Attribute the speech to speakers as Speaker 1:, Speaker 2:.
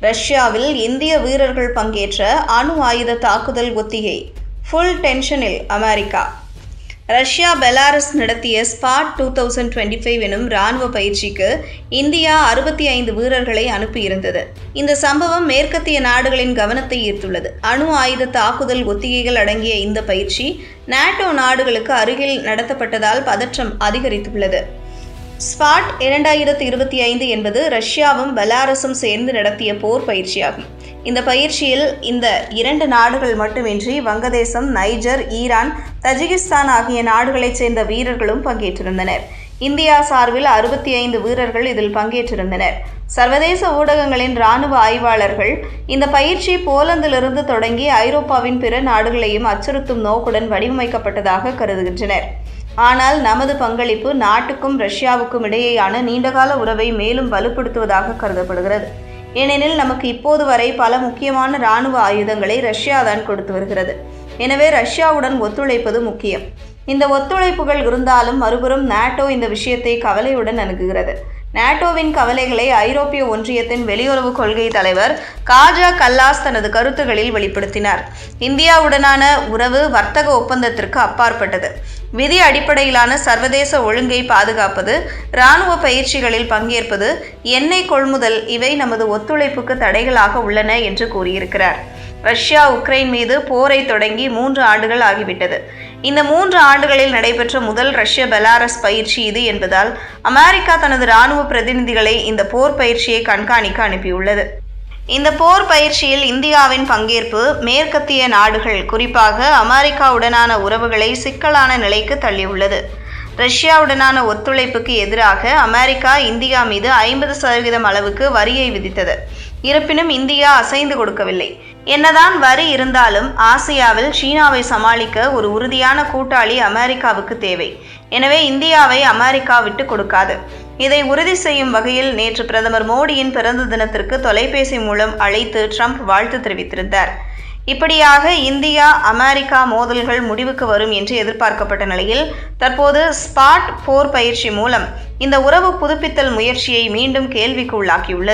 Speaker 1: ரஷ்யாவில் இந்திய வீரர்கள் பங்கேற்ற அணு ஆயுத தாக்குதல் ஒத்திகை ஃபுல் டென்ஷனில் அமெரிக்கா. ரஷ்யா பெலாரஸ் நடத்திய Zapad two thousand twenty five எனும் ராணுவ பயிற்சிக்கு இந்தியா அறுபத்தி ஐந்து வீரர்களை அனுப்பியிருந்தது. இந்த சம்பவம் மேற்கத்திய நாடுகளின் கவனத்தை ஈர்த்துள்ளது. அணு ஆயுத தாக்குதல் ஒத்திகைகள் அடங்கிய இந்த பயிற்சி நாட்டோ நாடுகளுக்கு அருகில் நடத்தப்பட்டதால் பதற்றம் அதிகரித்துள்ளது. ஸ்பாட் இரண்டாயிரத்தி இருபத்தி ஐந்து என்பது ரஷ்யாவும் பெலாரஸும் சேர்ந்து நடத்திய போர் பயிற்சியாகும். இந்த பயிற்சியில் இந்த இரண்டு நாடுகள் மட்டுமின்றி வங்கதேசம் நைஜர் ஈரான் தஜிகிஸ்தான் ஆகிய நாடுகளைச் சேர்ந்த வீரர்களும் பங்கேற்றிருந்தனர். இந்தியா சார்பில் அறுபத்தி ஐந்து வீரர்கள் இதில் பங்கேற்றிருந்தனர். சர்வதேச ஊடகங்களின் இராணுவ ஆய்வாளர்கள் இந்த பயிற்சி போலந்திலிருந்து தொடங்கி ஐரோப்பாவின் பிற நாடுகளையும் அச்சுறுத்தும் நோக்குடன் வடிவமைக்கப்பட்டதாக கருதுகின்றனர். ஆனால் நமது பங்களிப்பு நாட்டுக்கும் ரஷ்யாவுக்கும் இடையேயான நீண்டகால உறவை மேலும் வலுப்படுத்துவதாக கருதப்படுகிறது. ஏனெனில் நமக்கு இப்போது வரை பல முக்கியமான இராணுவ ஆயுதங்களை ரஷ்யா தான் கொடுத்து வருகிறது. எனவே ரஷ்யாவுடன் ஒத்துழைப்பது முக்கியம். இந்த ஒத்துழைப்புகள் இருந்தாலும் மறுபுறம் நாட்டோ இந்த விஷயத்தை கவலையுடன் அணுகுகிறது. நாட்டோவின் கவலைகளை ஐரோப்பிய ஒன்றியத்தின் வெளியுறவு கொள்கை தலைவர் காஜா கல்லாஸ் தனது கருத்துகளில் வெளிப்படுத்தினார். இந்தியாவுடனான உறவு வர்த்தக ஒப்பந்தத்திற்கு அப்பாற்பட்டது. விதி அடிப்படையிலான சர்வதேச ஒழுங்கை பாதுகாப்பது இராணுவ பயிற்சிகளில் பங்கேற்பது எண்ணெய் கொள்முதல் இவை நமது ஒத்துழைப்புக்கு தடைகளாக உள்ளன என்று கூறியிருக்கிறார். ரஷ்யா உக்ரைன் மீது போரை தொடங்கி மூன்று ஆண்டுகள் ஆகிவிட்டது. இந்த மூன்று ஆண்டுகளில் நடைபெற்ற முதல் ரஷ்ய பெலாரஸ் பயிற்சி இது என்பதால் அமெரிக்கா தனது இராணுவ பிரதிநிதிகளை இந்த போர் பயிற்சியை கண்காணிக்க அனுப்பியுள்ளது. இந்த போர் பயிற்சியில் இந்தியாவின் பங்கேற்பு மேற்கத்திய நாடுகள் குறிப்பாக அமெரிக்காவுடனான உறவுகளை சிக்கலான நிலைக்கு தள்ளியுள்ளது. ரஷ்யாவுடனான ஒத்துழைப்புக்கு எதிராக அமெரிக்கா இந்தியா மீது ஐம்பது சதவீதம் அளவுக்கு வரியை விதித்தது. இருப்பினும் இந்தியா அசைந்து கொடுக்கவில்லை. என்னதான் வரி இருந்தாலும் ஆசியாவில் சீனாவை சமாளிக்க ஒரு உறுதியான கூட்டாளி அமெரிக்காவுக்கு தேவை. எனவே இந்தியாவை அமெரிக்கா விட்டு கொடுக்காது. இதை உறுதி செய்யும் வகையில் நேற்று பிரதமர் மோடியின் பிறந்த தினத்திற்கு தொலைபேசி மூலம் அழைத்து ட்ரம்ப் வாழ்த்து தெரிவித்திருந்தார். இப்படியாக இந்தியா அமெரிக்கா மோதல்கள் முடிவுக்கு வரும் என்று எதிர்பார்க்கப்பட்ட நிலையில் தற்போது ஸ்பாட் போர் பயிற்சி மூலம் இந்த உறவு புதுப்பித்தல் முயற்சியை மீண்டும் கேள்விக்கு உள்ளாக்கியுள்ளது